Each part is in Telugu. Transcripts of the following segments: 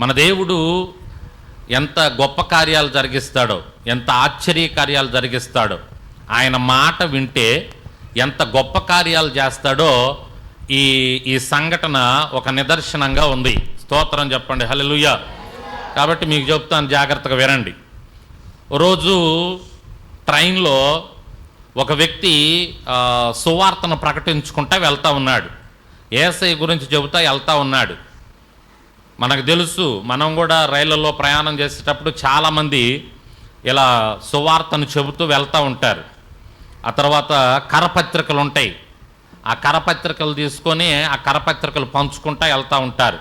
మన దేవుడు ఎంత గొప్ప కార్యాలు జరిగిస్తాడో ఎంత ఆశ్చర్య కార్యాలు జరిగిస్తాడో ఆయన మాట వింటే ఎంత గొప్ప కార్యాలు చేస్తాడో ఈ ఈ సంఘటన ఒక నిదర్శనంగా ఉంది. స్తోత్రం చెప్పండి. హల్లెలూయా. కాబట్టి మీకు చెప్తాను జాగ్రత్తగా వినండి. రోజు ట్రైన్లో ఒక వ్యక్తి సువార్తను ప్రకటించుకుంటా వెళ్తూ ఉన్నాడు. ఏసఐ గురించి చెబుతా వెళ్తూ ఉన్నాడు. మనకు తెలుసు మనం కూడా రైళ్ళలో ప్రయాణం చేసేటప్పుడు చాలామంది ఇలా సువార్తను చెబుతూ వెళ్తూ ఉంటారు. ఆ తర్వాత కరపత్రికలు ఉంటాయి. ఆ కరపత్రికలు తీసుకొని ఆ కరపత్రికలు పంచుకుంటా వెళ్తూ ఉంటారు.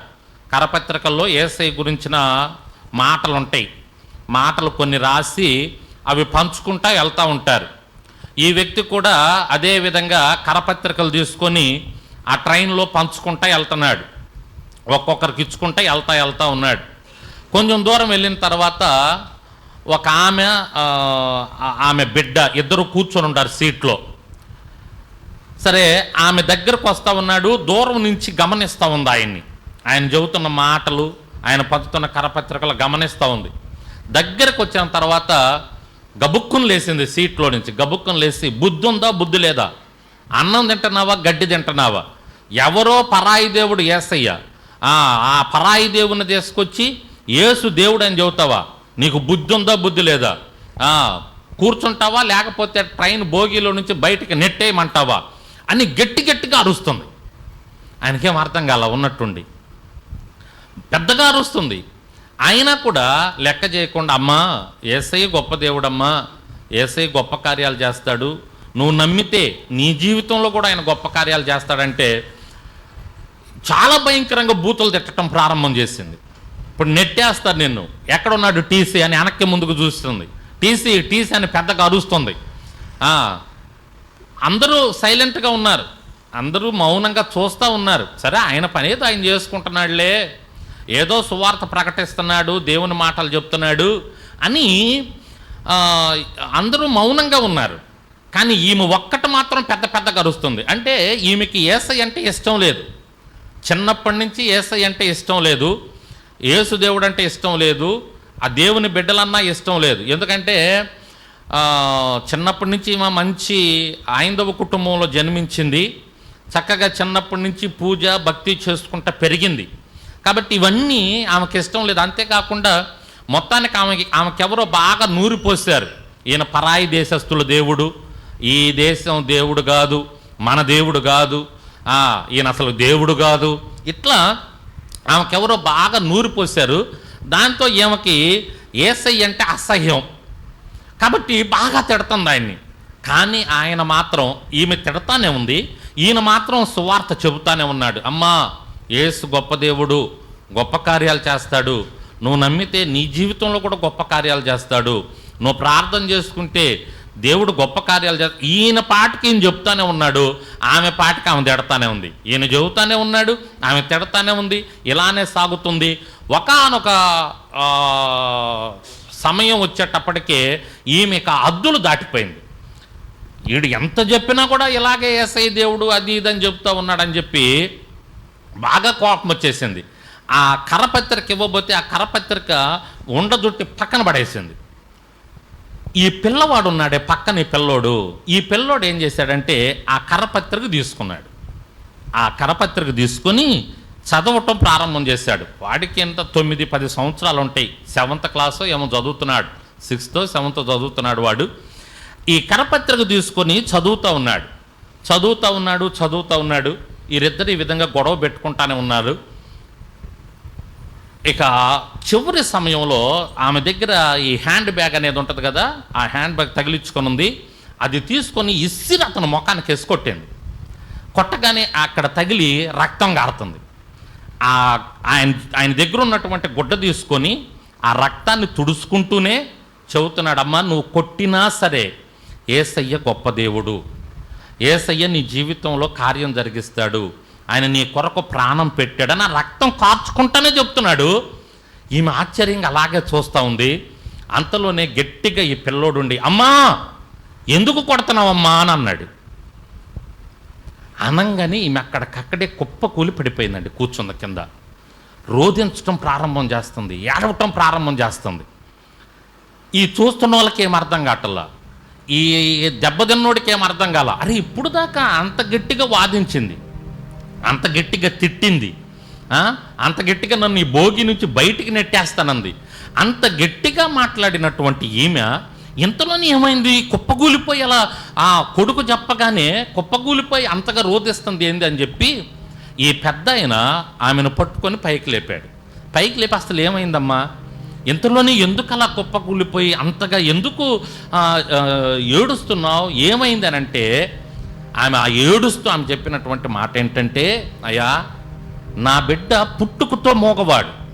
కరపత్రికల్లో ఏసై గురించిన మాటలు ఉంటాయి. మాటలు కొన్ని రాసి అవి పంచుకుంటా వెళ్తూ ఉంటారు. ఈ వ్యక్తి కూడా అదే విధంగా కరపత్రికలు తీసుకొని ఆ ట్రైన్లో పంచుకుంటా వెళ్తున్నాడు. ఒక్కొక్కరికి ఇచ్చుకుంటా వెళ్తా వెళ్తా ఉన్నాడు. కొంచెం దూరం వెళ్ళిన తర్వాత ఒక ఆమె ఆమె బిడ్డ ఇద్దరు కూర్చొని ఉంటారు సీట్లో. సరే ఆమె దగ్గరకు వస్తూ ఉన్నాడు దూరం నుంచి గమనిస్తూ ఉంది ఆయన్ని. ఆయన చెబుతున్న మాటలు ఆయన పంచుతున్న కరపత్రికలు గమనిస్తూ ఉంది. దగ్గరకు వచ్చిన తర్వాత గబుక్కును లేసింది సీట్లో నుంచి. గబుక్కును లేసి బుద్ధి ఉందా బుద్ధి లేదా? అన్నం తింటున్నావా గడ్డి తింటున్నావా? ఎవరో పరాయి దేవుడు ఏసయ్య ఆ పరాయి దేవుని తీసుకొచ్చి ఏసు దేవుడు అని చెబుతావా? నీకు బుద్ధి ఉందా బుద్ధి లేదా? కూర్చుంటావా లేకపోతే ట్రైన్ బోగీలో నుంచి బయటకు నెట్టేయమంటావా? అని గట్టి గట్టిగా అరుస్తుంది. ఆయనకేం అర్థం కాల ఉన్నట్టుండి. పెద్దగా అరుస్తుంది. అయినా కూడా లెక్క చేయకుండా అమ్మా ఏసై గొప్ప దేవుడమ్మా ఏసై గొప్ప కార్యాలు చేస్తాడు. నువ్వు నమ్మితే నీ జీవితంలో కూడా ఆయన గొప్ప కార్యాలు చేస్తాడంటే చాలా భయంకరంగా బూతులు తిట్టడం ప్రారంభం చేసింది. ఇప్పుడు నెట్టేస్తారు నిన్ను. ఎక్కడున్నాడు టీసీ అని వెనక్కి ముందుకు చూస్తుంది. టీసీ టీసీ అని పెద్దగా అరుస్తుంది. అందరూ సైలెంట్గా ఉన్నారు. అందరూ మౌనంగా చూస్తూ ఉన్నారు. సరే ఆయన పని ఆయన చేసుకుంటున్నాడులే. ఏదో సువార్త ప్రకటిస్తున్నాడు దేవుని మాటలు చెప్తున్నాడు అని అందరూ మౌనంగా ఉన్నారు. కానీ ఈమె ఒక్కటి మాత్రం పెద్ద పెద్ద కరుస్తుంది అంటే ఈమెకి ఏసై అంటే ఇష్టం లేదు. చిన్నప్పటి నుంచి ఏసై అంటే ఇష్టం లేదు యేసు దేవుడు అంటే ఇష్టం లేదు ఆ దేవుని బిడ్డలన్నా ఇష్టం లేదు. ఎందుకంటే చిన్నప్పటి నుంచి మా మంచి ఆయందవ కుటుంబంలో జన్మించింది. చక్కగా చిన్నప్పటి నుంచి పూజ భక్తి చేసుకుంటా పెరిగింది. కాబట్టి ఇవన్నీ ఆమెకి ఇష్టం లేదు. అంతేకాకుండా మొత్తానికి ఆమెకి ఆమెకెవరో బాగా నూరిపోసారు ఈయన పరాయి దేశస్తుల దేవుడు ఈ దేశం దేవుడు కాదు మన దేవుడు కాదు ఈయన అసలు దేవుడు కాదు. ఇట్లా ఆమెకెవరో బాగా నూరిపోశారు దాంతో ఈమెకి ఏసై అంటే అసహ్యం. కాబట్టి బాగా తిడుతుంది ఆయన్ని. కానీ ఆయన మాత్రం ఈమె తిడతానే ఉంది. ఈయన మాత్రం సువార్త చెబుతానే ఉన్నాడు. అమ్మా ఏసు గొప్ప దేవుడు గొప్ప కార్యాలు చేస్తాడు. నువ్వు నమ్మితే నీ జీవితంలో కూడా గొప్ప కార్యాలు చేస్తాడు. నువ్వు ప్రార్థన చేసుకుంటే దేవుడు గొప్ప కార్యాలు చేస్తా ఈయన పాటికి ఈయన చెప్తానే ఉన్నాడు. ఆమె పాటికి ఆమె తిడతానే ఉంది. ఈయన చెబుతానే ఉన్నాడు ఆమె తిడతానే ఉంది ఇలానే సాగుతుంది. ఒకనొక సమయం వచ్చేటప్పటికే ఈమె అద్దులు దాటిపోయింది. వీడు ఎంత చెప్పినా కూడా ఇలాగే ఏసై దేవుడు అది ఇది అని చెప్తా ఉన్నాడని చెప్పి బాగా కోపం వచ్చేసింది. ఆ కరపత్రిక ఇవ్వబోతే ఆ కరపత్రిక ఉండజుట్టి పక్కన పడేసింది. ఈ పిల్లవాడు ఉన్నాడే పక్కన ఈ పిల్లోడు. ఈ పిల్లోడు ఏం చేశాడంటే ఆ కరపత్రిక తీసుకున్నాడు. ఆ కరపత్రిక తీసుకొని చదవటం ప్రారంభం చేశాడు. వాడికి ఎంత? తొమ్మిది పది సంవత్సరాలు ఉంటాయి. సెవెంత్ క్లాస్ ఏమో చదువుతున్నాడు. సిక్స్త్ సెవెంత్ చదువుతున్నాడు వాడు. ఈ కరపత్రిక తీసుకొని చదువుతూ ఉన్నాడు. చదువుతూ ఉన్నాడు చదువుతూ ఉన్నాడు. వీరిద్దరు ఈ విధంగా గొడవ పెట్టుకుంటానే ఉన్నారు. ఇక చివరి సమయంలో ఆమె దగ్గర ఈ హ్యాండ్ బ్యాగ్ అనేది ఉంటుంది కదా ఆ హ్యాండ్ బ్యాగ్ తగిలించుకొని ఉంది. అది తీసుకొని ఇసిరి అతను ముఖానికి వేసుకొట్టింది కొట్టగానే అక్కడ తగిలి రక్తం గారుతుంది. ఆ ఆయన ఆయన దగ్గర ఉన్నటువంటి గుడ్డ తీసుకొని ఆ రక్తాన్ని తుడుచుకుంటూనే చెబుతున్నాడు అమ్మా నువ్వు కొట్టినా సరే ఏసయ్య గొప్ప దేవుడు. ఏసయ్య నీ జీవితంలో కార్యం జరిగిస్తాడు. ఆయన నీ కొరకు ప్రాణం పెట్టాడని ఆ రక్తం కార్చుకుంటానే చెప్తున్నాడు. ఈమె ఆశ్చర్యంగా అలాగే చూస్తూ ఉంది. అంతలోనే గట్టిగా ఈ పిల్లోడుండి అమ్మా ఎందుకు కొడుతున్నావమ్మా? అని అన్నాడు. అనంగానే ఈమె అక్కడికక్కడే కుప్ప కూలి పడిపోయిందండి కూర్చున్న కింద. రోధించటం ప్రారంభం చేస్తుంది ఏడవటం ప్రారంభం చేస్తుంది. ఈ చూస్తున్న వాళ్ళకి ఏం అర్థం కావట్లా? ఈ దెబ్బతిన్నోడికి ఏం అర్థం కాల? అరే ఇప్పుడు దాకా అంత గట్టిగా వాదించింది. అంత గట్టిగా తిట్టింది. అంత గట్టిగా నన్ను ఈ భోగి నుంచి బయటికి నెట్టేస్తానంది. అంత గట్టిగా మాట్లాడినటువంటి ఈమె ఇంతలోనే ఏమైంది? కుప్పగూలిపోయి అలా ఆ కొడుకు చెప్పగానే కుప్పగూలిపోయి అంతగా రోధిస్తుంది ఏంది అని చెప్పి ఈ పెద్ద ఆయన ఆమెను పట్టుకొని పైకి లేపాడు. పైకి లేపి అసలు ఏమైందమ్మా? ఇంతలోనే ఎందుకు అలా కుప్పకూలిపోయి అంతగా ఎందుకు ఏడుస్తున్నావు? ఏమైంది అని అంటే ఆమె ఆ ఏడుస్తూ ఆమె చెప్పినటువంటి మాట ఏంటంటే అయ్యా నా బిడ్డ పుట్టుకతో మోగవాడు.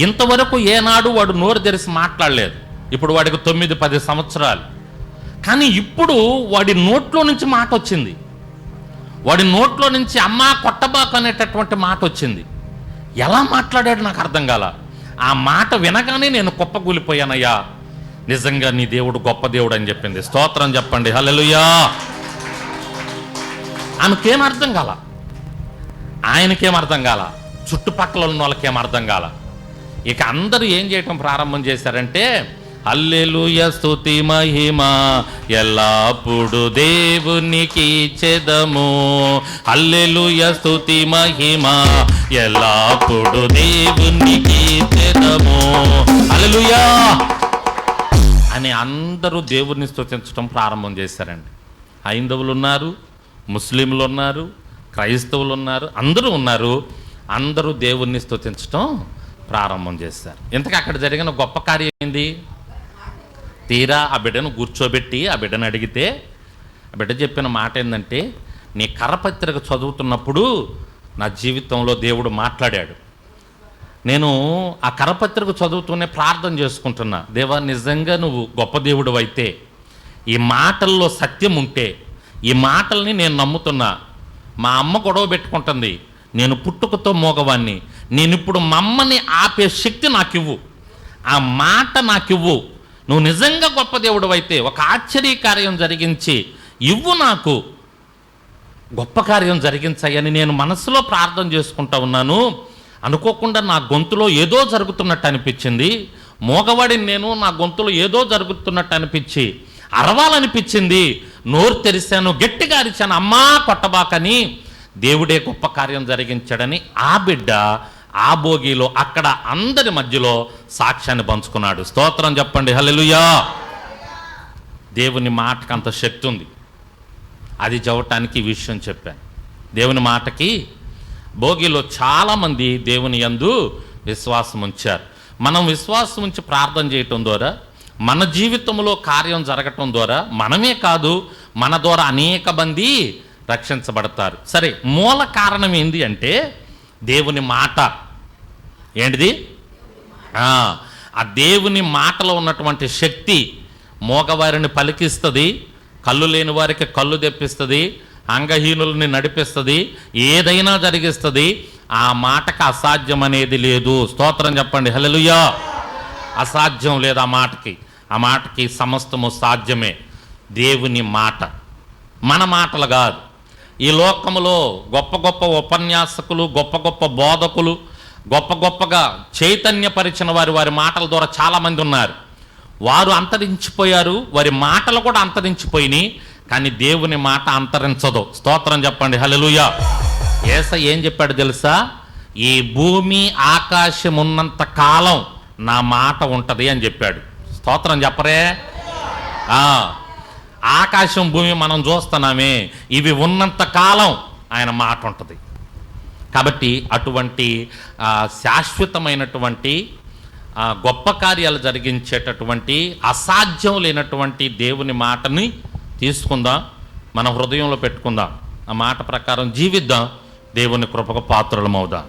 ఇంతవరకు ఏనాడు వాడు నోరు తెరిచి మాట్లాడలేదు. ఇప్పుడు వాడికి తొమ్మిది పది సంవత్సరాలు. కానీ ఇప్పుడు వాడి నోట్లో నుంచి మాట వచ్చింది. వాడి నోట్లో నుంచి అమ్మా కొట్టబాకు అనేటటువంటి మాట వచ్చింది. ఎలా మాట్లాడాడు నాకు అర్థం కాల. ఆ మాట వినగానే నేను కుప్పకూలిపోయానయ్యా. నిజంగా నీ దేవుడు గొప్ప దేవుడు అని చెప్పింది. స్తోత్రం చెప్పండి. హల్లెలూయా. ఆమెకేం అర్థం కాల? ఆయనకేం అర్థం కాల? చుట్టుపక్కల ఉన్న వాళ్ళకేం అర్థం కాల? ఇక అందరూ ఏం చేయటం ప్రారంభం చేశారంటే అల్లెలుయ స్థుతి మహిమ ఎల్లప్పుడు దేవునికి చెదము. అల్లెలుయ స్థుతి మహిమ ఎల్లప్పుడు దేవునికి చెదము. అల్లెలుయా అని అందరూ దేవుడిని స్తుతించడం ప్రారంభం చేశారండి. హైందవులు ఉన్నారు ముస్లింలు ఉన్నారు క్రైస్తవులు ఉన్నారు అందరూ ఉన్నారు. అందరూ దేవుణ్ణి స్తుతించడం ప్రారంభం చేశారు. ఇంతకు అక్కడ జరిగిన గొప్ప కార్యం ఏంది? తీరా ఆ బిడ్డను కూర్చోబెట్టి ఆ బిడ్డను అడిగితే ఆ బిడ్డ చెప్పిన మాట ఏంటంటే నీ కరపత్రిక చదువుతున్నప్పుడు నా జీవితంలో దేవుడు మాట్లాడాడు. నేను ఆ కరపత్రిక చదువుతూనే ప్రార్థన చేసుకుంటున్నా. దేవా నిజంగా నువ్వు గొప్ప దేవుడు అయితే ఈ మాటల్లో సత్యం ఉంటే ఈ మాటల్ని నేను నమ్ముతున్నా. మా అమ్మ గొడవ పెట్టుకుంటుంది. నేను పుట్టుకతో మోగవాన్ని నేను ఇప్పుడు మా అమ్మని ఆపే శక్తి నాకివ్వు. ఆ మాట నాకివ్వు. నువ్వు నిజంగా గొప్ప దేవుడు అయితే ఒక ఆశ్చర్యకార్యం జరిగించి ఇవ్వు నాకు. గొప్ప కార్యం జరిగించాయని నేను మనసులో ప్రార్థన చేసుకుంటా ఉన్నాను. అనుకోకుండా నా గొంతులో ఏదో జరుగుతున్నట్టు అనిపించింది. మోగవాడిని నేను నా గొంతులో ఏదో జరుగుతున్నట్టు అనిపించి అరవాలనిపించింది. నోరు తెరిశాను గట్టిగా అరిచాను అమ్మా కొట్టబాకని. దేవుడే గొప్ప కార్యం జరిగించాడని ఆ బిడ్డ ఆ భోగిలో అక్కడ అందరి మధ్యలో సాక్ష్యాన్ని పంచుకున్నాడు. స్తోత్రం చెప్పండి హలెలుయా దేవుని మాటకు అంత శక్తి ఉంది. అది చదవటానికి విషయం చెప్పాను. దేవుని మాటకి భోగిలో చాలామంది దేవుని యందు విశ్వాసం ఉంచారు. మనం విశ్వాసం ఉంచి ప్రార్థన చేయటం ద్వారా మన జీవితంలో కార్యం జరగటం ద్వారా మనమే కాదు మన ద్వారా అనేక మంది రక్షించబడతారు. సరే మూల కారణం ఏంది అంటే దేవుని మాట. ఏంటిది? ఆ, దేవుని మాటలో ఉన్నటువంటి శక్తి మోగవారిని పలికిస్తుంది కళ్ళు లేని వారికి కళ్ళు తెప్పిస్తుంది అంగహీనుల్ని నడిపిస్తుంది ఏదైనా జరిగిస్తుంది ఆ మాటకు అసాధ్యం అనేది లేదు. స్తోత్రం చెప్పండి. హలలుయా అసాధ్యం లేదు ఆ మాటకి. ఆ మాటకి సమస్తము సాధ్యమే. దేవుని మాట. మన మాటలు కాదు. ఈ లోకములో గొప్ప గొప్ప ఉపన్యాసకులు గొప్ప గొప్ప బోధకులు గొప్ప గొప్పగా చైతన్యపరిచిన వారి వారి మాటల ద్వారా చాలామంది ఉన్నారు. వారు అంతరించిపోయారు వారి మాటలు కూడా అంతరించిపోయినాయి కానీ దేవుని మాట అంతరించదు. స్తోత్రం చెప్పండి. హల్లెలూయా. ఏస ఏం చెప్పాడు తెలుసా? ఈ భూమి ఆకాశం ఉన్నంత కాలం నా మాట ఉంటుంది అని చెప్పాడు. స్తోత్రం చెప్పరే? ఆకాశం భూమి మనం చూస్తున్నామే. ఇవి ఉన్నంత కాలం ఆయన మాట ఉంటుంది. కాబట్టి అటువంటి శాశ్వతమైనటువంటి గొప్ప కార్యాలు జరిగించేటటువంటి అసాధ్యం లేనటువంటి దేవుని మాటని తీసుకుందాం. మన హృదయంలో పెట్టుకుందాం. ఆ మాట ప్రకారం జీవిద్దాం. దేవుని కృపకు పాత్రలమవుదాం.